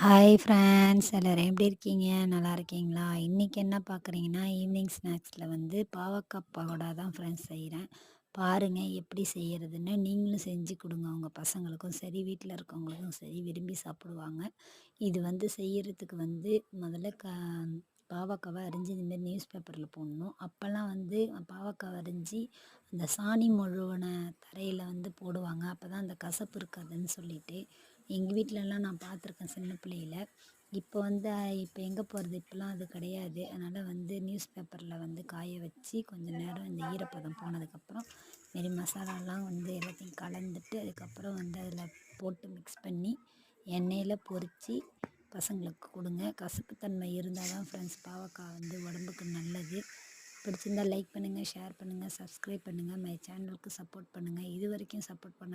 Hi friends எல்லோரும் எப்படி இருக்கீங்க? நல்லா இருக்கீங்களா? இன்றைக்கி என்ன பார்க்குறீங்கன்னா ஈவினிங் ஸ்நாக்ஸில் வந்து பாவக்காய் பகோடா தான் ஃப்ரெண்ட்ஸ் செய்கிறேன் பாருங்கள் எப்படி செய்கிறதுன்னு நீங்களும் செஞ்சு கொடுங்க. உங்கள் பசங்களுக்கும் சரி வீட்டில் இருக்கவங்களுக்கும் சரி விரும்பி சாப்பிடுவாங்க. இது வந்து செய்கிறதுக்கு வந்து முதல்ல க பாவக்காவை அரிஞ்சு இந்தமாரி நியூஸ் பேப்பரில் போடணும். அப்போல்லாம் வந்து பாவக்காவை அரிஞ்சு அந்த சாணி முழுவன தரையில் வந்து போடுவாங்க. அப்போ தான் அந்த கசப்பு இருக்காதுன்னு சொல்லிட்டு. எங்கள் வீட்டிலலாம் நான் பார்த்துருக்கேன் சின்ன பிள்ளையில. இப்போ வந்து இப்போ எங்கே போகிறது இப்போலாம் அது கிடையாது. அதனால் வந்து நியூஸ் பேப்பரில் வந்து காய வச்சு கொஞ்சம் நேரம் இந்த ஈரப்பதம் போனதுக்கப்புறம் மாரி மசாலாலாம் வந்து எல்லாத்தையும் கலந்துட்டு அதுக்கப்புறம் வந்து அதில் போட்டு மிக்ஸ் பண்ணி எண்ணெயில் பொரித்து பசங்களுக்கு கொடுங்க. கசப்புத்தன்மை இருந்தால் தான் ஃப்ரெண்ட்ஸ் பாவக்காய் வந்து உடம்புக்கு நல்லது. பிடிச்சிருந்தால் லைக் பண்ணுங்கள் ஷேர் பண்ணுங்கள் சப்ஸ்கிரைப் பண்ணுங்கள் மை சேனலுக்கு சப்போர்ட் பண்ணுங்கள் இது வரைக்கும் சப்போர்ட் பண்ண